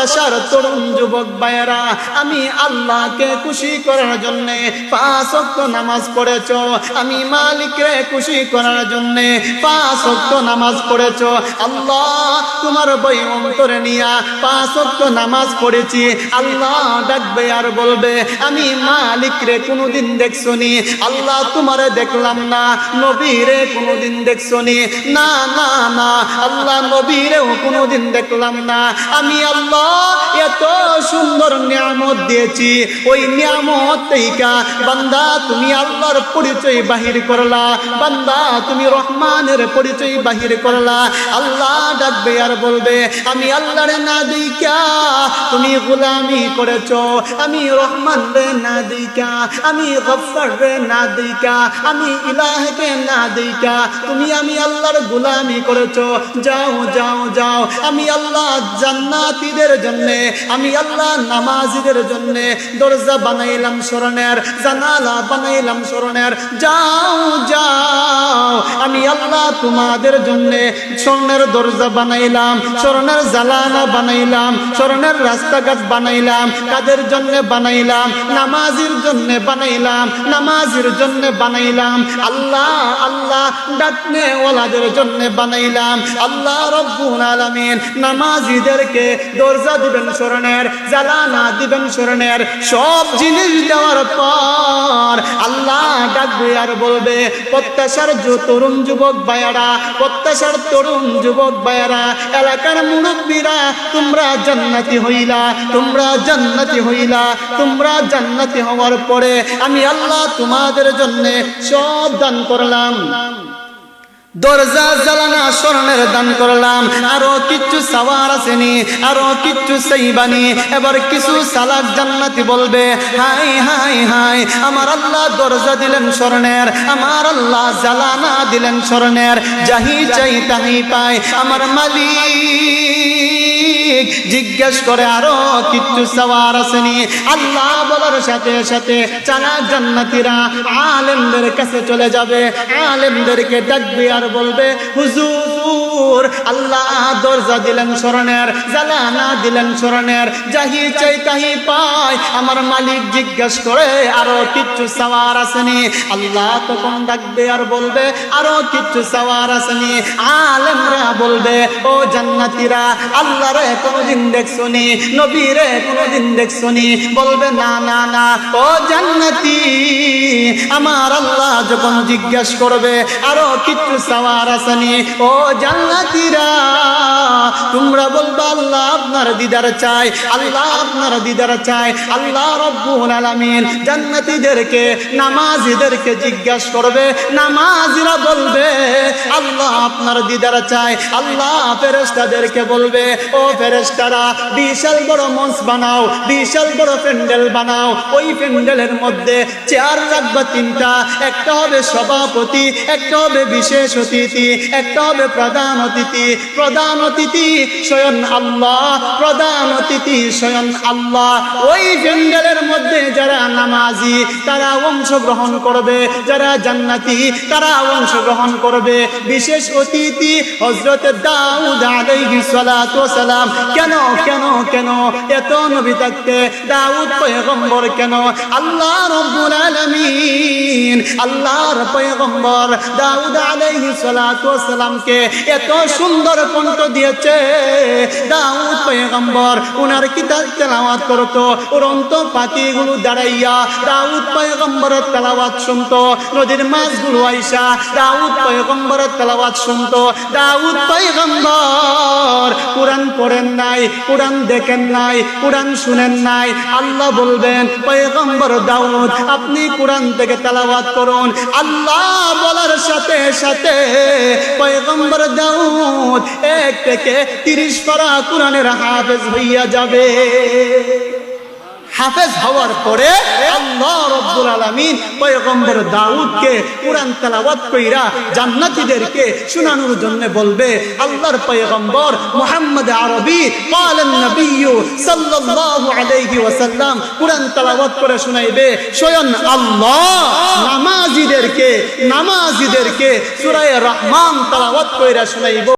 প্রত্যাশার তরুণ যুবক ভাইয়েরা, আমি আল্লাহকে খুশি করার জন্য পাঁচ নামাজ পড়েছ, আমি মালিকরে খুশি করার জন্য পাঁচ নামাজ পড়েছ। আল্লাহ তোমার বই অন্তরে নিয়া পাঁচ নামাজ পড়েছি। আল্লাহ ডাকবে আর বলবে, আমি মালিকরে কোনোদিন দেখছ নি আল্লাহ তোমারে দেখলাম না, নবীরে কোনোদিন দেখছ নি না না না, আল্লাহ নবীরেও কোনোদিন দেখলাম না। আমি আল্লাহ এত সুন্দর নিয়ামত দিয়েছি। ওই নিয়ামত বান্দা তুমি আল্লাহর পরিচয় বাহির করলা, বান্দা তুমি রহমানের পরিচয় বাহির করলা। আল্লাহ ডাকবে আর বলবে, আমি আল্লাহরে না তুমি গোলামি করেছ। আমি রহমান রে না আমি গফার রে না দিকা আমি ইলাহকে না তুমি আমি আল্লাহর গোলামি করেছ। যাও যাও যাও। আমি আল্লাহ জান্নাতীদের জন্য, আমি আল্লাহ নামাজিদের জন্য দরজা বানাইলাম স্মরণের জানালা বানাইলাম স্মরণের যাও যাও, আমি আল্লাহ তোমাদের জন্য স্বর্ণের দরজা বানাইলাম স্মরণের জালানা বানাইলাম স্মরণের রাস্তাঘাট বানাইলাম, কাদের জন্য বানাইলাম, নামাজির জন্য বানাইলাম, নামাজির জন্য বানাইলাম। আল্লাহ আল্লাহ ডাকনে ওলাদের জন্য বানাইলাম। আল্লাহ রব্বুল আলামিন নামাজিদেরকে দরজা দিবেন দিবেন সব জিনিস দেওয়ার পর আল্লাহ ডাকবে আর বলবে, প্রত্যাশার তরুণ যুবক ভাইয়ারা, প্রত্যাশার তরুণ যুবক ভাইয়ারা, এলাকার মুরব্বীরা, তোমরা জান্নাতি হইলা, তোমরা জান্নাতি হইলা, তোমরা জান্নাতি হওয়ার পরে আমি আল্লাহ তোমাদের জন্য সব দান করলাম। দরজা জ্বালানা স্মরণের দান করলাম। আরও কিচ্ছু সাওয়ার আসেনি, আরও কিচ্ছু সেইবানি। এবার কিছু সালাক জান্নাতি বলবে, হাই হাই হাই, আমার আল্লাহ দরজা দিলেন স্মরণের আমার আল্লাহ জ্বালানা দিলেন স্মরণের যাহি চাই তাহি পাই আমার মালিক। জিজ্ঞেস করে, আরও কিচ্ছু সাওয়ার আসেনি আল্লাহ বলার সাথে সাথে চালা জান্নাতিরা আলেমদের কাছে চলে যাবে। আলেমদেরকে ডাকবে আর বলবে, হুজুর, আল্লাহ দরজা দিলেন স্মরণের জালানা দিলেন স্মরণের, যাহি চাই তাহি পাই। আমার মালিক জিজ্ঞেস করে, আরও কিচ্ছু সাওয়ার আসেনি আল্লাহ তখন ডাকবে আর বলবে, আরও কিচ্ছু সাওয়ার আসেনি আলেমরা বলবে, ও জান্নাতিরা আল্লাহ রে কোনোদিন দেখছনি নবী রে কোনোদিন দেখছনি, বলবে, না না না, ও জান্নাতি, আমার আল্লাহ যখন জিজ্ঞেস করবে, আরও কিচ্ছু সাওয়ার আসেনি ও জান্নাতিরা, তোমরা বলবা, আল্লাহ আপনার দিদার চাই, আল্লাহ আপনার দিদার চাই, আল্লাহ রব্বুল আলামিন জান্নাতীদেরকে, নামাজিদেরকে জিজ্ঞাসা করবে, নামাজিরা বলবে, আল্লাহ আপনার দিদার চাই, আল্লাহ ফেরেশতাদেরকে বলবে, ও ফেরেশতারা, বিশাল বড় মঞ্চ বানাও, বিশাল বড় প্যান্ডেল বানাও। ওই প্যান্ডেলের মধ্যে চেয়ার রাখবা তিনটা, একটা হবে সভাপতি, একটা হবে বিশেষ অতিথি, একটা হবে প্রধান অতিথি। প্রধান অতিথি স্বয়ং আল্লাহ, প্রধান অতিথি স্বয়ং আল্লাহ। ওই প্যান্ডেলের মধ্যে যারা নামাজি, তারা অংশগ্রহণ করবে। যারা জান্নাতি, তারা অংশগ্রহণ করবে। বিশেষ অতিথি হজরত দাউদ আলাইহিস সালাম কেন কেন কেন? এত নবী থাকতে দাউদ পয়গম্বর কেন? আল্লাহ রব্বুল আলামিন আল্লাহর পয়গম্বর দাউদ আলাইহিস সালাতু ওয়াস সালামকে এত সুন্দর কণ্ঠ দিয়েছে। দাউদ পয়গম্বর উনার কিতাব তেলাওয়াত করতো, উড়ন্ত পাখিগুলো দাঁড়াইয়া দাউদ পয়গম্বরের তেলাওয়াত শুনতো, নদীর মাছগুলো আইসা দাউদ পয়গম্বরের তেলাওয়াত শুনতো। দাউদ পয়গম্বর কোরআন পড়েন নাই, কোরআন দেখেন নাই, কোরআন শুনেন নাই। আল্লাহ বলবেন, পয়গম্বর দাউদ, আপনি কোরআন থেকে তেলাওয়াত করুন। আল্লাহ বলার সাথে সাথে পয়গম্বর দাউদ এক থেকে তিরিশ পারা কোরআনের হাফেজ হইয়া যাবে। হাফেজ হওয়ার পরে আল্লাহ রব্বুল আলামিন পয়গম্বর দাউদকে কুরআন তেলাওয়াত কইরা জান্নাতীদেরকে শুনানোর জন্য বলবে, আল্লাহর পয়গম্বর মুহাম্মদ আরবি ক্বালান নবিয়্যু সাল্লাল্লাহু আলাইহি ওয়াসাল্লাম কুরআন তেলাওয়াত করে শুনাইবে, স্বয়ং আল্লাহ নামাজীদেরকে নামাজীদেরকে সূরা রহমান তেলাওয়াত কইরা শোনাইব।